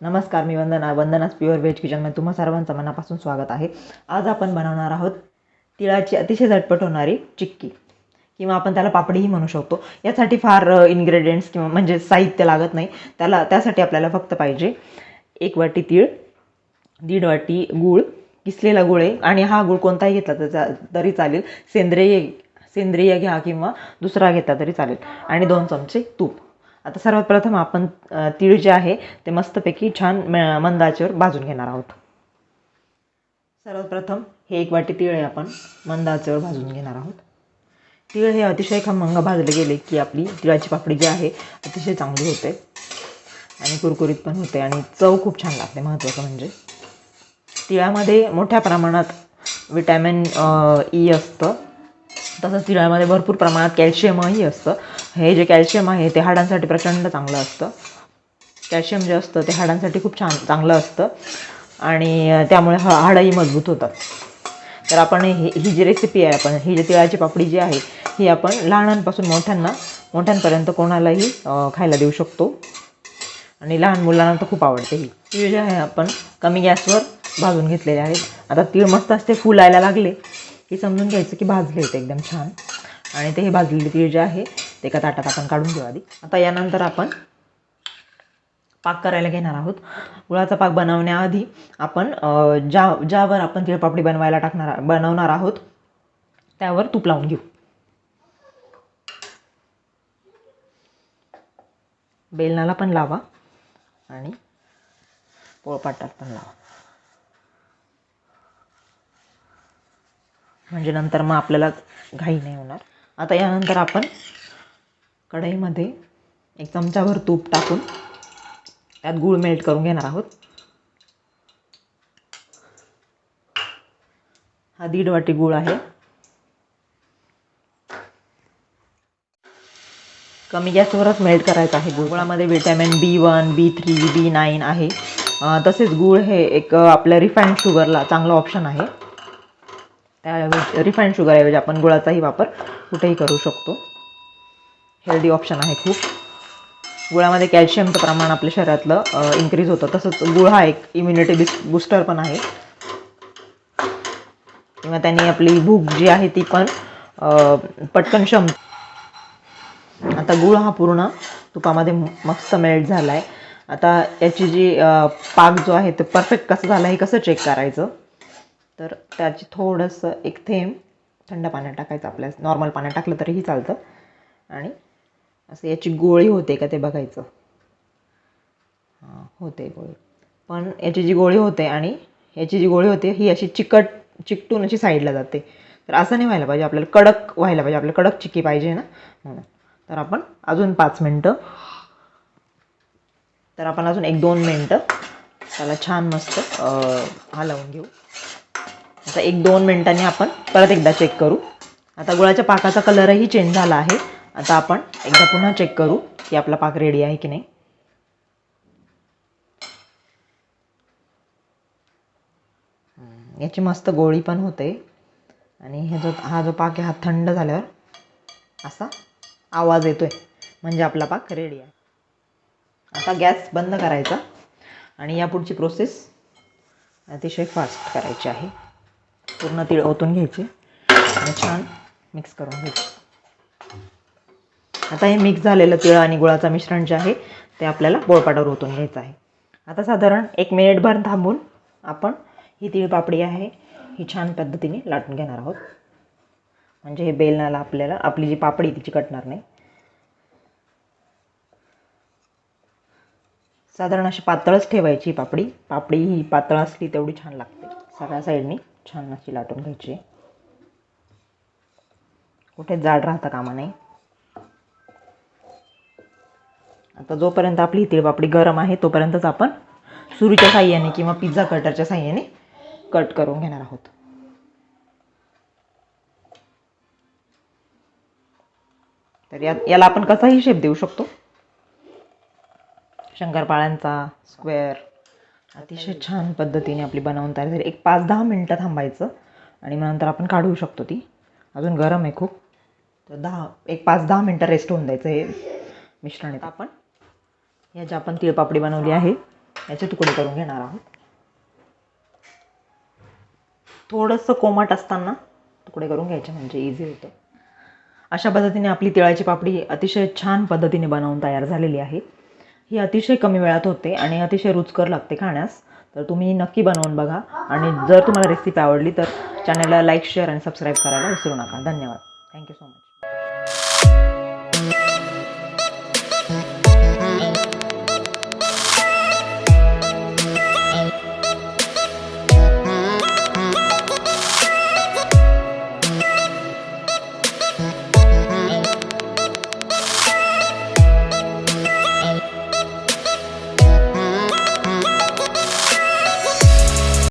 नमस्कार मी वंदना. वंदनाच pure veg किचनमध्ये तुम्हा सर्वांचं मनापासून स्वागत आहे. आज आपण बनवणार आहोत तिळाची अतिशय झटपट होणारी चिक्की किंवा आपण त्याला पापडीही म्हणू शकतो. यासाठी फार इन्ग्रेडियंट्स किंवा म्हणजे साहित्य लागत नाही. त्याला त्यासाठी आपल्याला फक्त पाहिजे एक वाटी तीळ दीड वाटी गूळ किसलेला गुळ आहे. आणि हा गूळ कोणताही घेतला तर तरी चालेल. सेंद्रिय सेंद्रिय घ्या किंवा दुसरा घेतला तरी चालेल. आणि दोन चमचे तूप. आता सर्वात प्रथम आपण तीळ जे आहे ते मस्तपैकी छान मंदाचेवर भाजून घेणार आहोत. सर्वात प्रथम हे एक वाटी तीळ आहे आपण मंदाचेवर भाजून घेणार आहोत. तीळ हे अतिशय खमंग भाजले गेले की आपली तिळाची पापडी जी आहे अतिशय चांगली होते. आणि कुरकुरीत पण होते आणि चव खूप छान लागते महत्त्वाचं म्हणजे. तिळामध्ये मोठ्या प्रमाणात विटॅमिन ई असतं. तसंच तिळामध्ये भरपूर प्रमाणात कॅल्शियमही असतं. हे जे कॅल्शियम आहे ते हाडांसाठी प्रचंड चांगलं असतं. कॅल्शियम जे असतं ते हाडांसाठी खूप छान चांगलं असतं. आणि त्यामुळे ह हाडंही मजबूत होतात. तर आपण ही ही जी रेसिपी आहे आपण ही जी तिळाची पापडी जी आहे ही आपण लहानांपासून मोठ्यांना मोठ्यांपर्यंत कोणालाही खायला देऊ शकतो. आणि लहान मुलांना तर खूप आवडते ही. तीळ जे आहे आपण कमी गॅसवर भाजून घेतलेले आहेत. आता तीळ मस्त असते फुलायला लागले की समजून घ्यायचं की भाजले ते एकदम छान. आणि ते हे भाजलेले तीळ जे आहे ते एका ताटात आपण काढून घेऊ आधी. आता यानंतर आपण पाक करायला घेणार आहोत. गुळाचा पाक बनवण्याआधी आपण ज्या ज्यावर आपण तिळपापडी बनवायला टाकणार बनवणार आहोत त्यावर तूप लावून घेऊ. बेलनाला पण लावा आणि पोळपाटात पण लावा. म्हणजे नंतर मग आपल्याला घाई नाही होणार. आता यानंतर आपण कढईमध्ये एक चमचाभर तूप टाकून त्यात गूळ मेल्ट करून घेणार आहोत. हा दीड वाटी गूळ आहे. कमी गॅसवरच मेल्ट करायचं आहे गूळ. गुळामध्ये vitamin B one B three B nine आहे. तसेच गूळ हे एक आपल्या रिफाईंड शुगरला चांगलं ऑप्शन आहे. त्याऐवजी रिफाईंड शुगरऐवजी आपण गुळाचाही वापर कुठेही करू शकतो. हेल्दी ऑप्शन आहे खूप. गुळामध्ये कॅल्शियमचं प्रमाण आपल्या शरीरातलं इन्क्रीज होतं. तसंच गुळ हा एक इम्युनिटी बिस बूस्टर पण आहे. किंवा त्यांनी आपली भूक जी आहे ती पण पटकन क्षम आता गुळ हा पूर्ण तुपामध्ये मस्त मेल्ट झाला आहे आता याची जी पाक जो आहे ते परफेक्ट कसं झालं हे कसं चेक करायचं? तर त्याची थोडंसं एक थेंब थंड पाण्यात टाकायचं आपल्या नॉर्मल पाण्यात टाकलं तरीही चालतं. आणि असं याची गोळी होते का ते बघायचं? हां होते गोळी. पण याची जी गोळी होते आणि याची जी गोळी होते ही अशी चिकट चिकटून अशी साईडला जाते. तर असं नाही व्हायला पाहिजे. आपल्याला कडक व्हायला पाहिजे. आपल्याला कडक चिकी पाहिजे ना? म्हणून. तर आपण अजून पाच मिनटं. तर आपण अजून एक दोन मिनटं. त्याला छान मस्त अं, हलवून घेऊ. आता एक दोन मिनटांनी आपण परत एकदा चेक करू. आता गुळाच्या पाकाचा कलरही चेंज झाला आहे. आता आपण एकदा पुन्हा चेक करू की आपला पाक रेडी आहे की नाही. याची मस्त गोळी पण होते. आणि हे जो हा जो पाक आहे हा थंड झाल्यावर असा आवाज येतोय. म्हणजे आपला पाक रेडी आहे. आता गॅस बंद करायचा. आणि यापुढची प्रोसेस अतिशय फास्ट करायची आहे. पूर्ण तीळ ओतून घ्यायची. आणि छान मिक्स करून घ्यायची. आता हे मिक्स झालेलं तिळ आणि गुळाचं मिश्रण जे आहे ते आपल्याला पोळपाटावर ओतून घ्यायचं आहे. आता साधारण एक मिनिटभर थांबून आपण ही तिळपापडी आहे ही छान पद्धतीने लाटून घेणार आहोत. म्हणजे हे बेलनाला आपल्याला आपली जी पापडी ती चिकटणार नाही. साधारण अशी पातळच ठेवायची पापडी. पापडी ही पातळ असली तेवढी छान लागते. सगळ्या साईडनी छान अशी लाटून घ्यायची. कुठे जाड राहता कामा नाही आता जोपर्यंत आपली तिळपापडी गरम आहे तोपर्यंतच आपण सुरीच्या साह्याने किंवा पिझ्झा कटरच्या साह्याने कट करून घेणार आहोत. तर या याला आपण कसाही शेप देऊ शकतो. शंकरपाळ्यांचा स्क्वेअर अतिशय छान पद्धतीने आपली बनवून तयार झाली. एक पाच दहा मिनटं थांबायचं आणि मग नंतर आपण काढू शकतो ती. अजून गरम आहे खूप. तर दहा एक पाच दहा मिनटं रेस्ट होऊन द्यायचं हे मिश्रण आहे आपण या ज्या आपण तिळपापडी बनवली आहे याचे तुकडे करून घेणार आहोत. थोडंसं कोमट असताना तुकडे करून घ्यायचे म्हणजे इझी होतं. अशा पद्धतीने आपली तिळाची पापडी अतिशय छान पद्धतीने बनवून तयार झालेली आहे. ही अतिशय कमी वेळात होते आणि अतिशय रुचकर लागते खाण्यास. तर तुम्ही नक्की बनवून बघा आणि जर तुम्हाला रेसिपी आवडली तर चॅनलला लाईक शेअर आणि सबस्क्राईब करायला विसरू नका. धन्यवाद. Thank you so much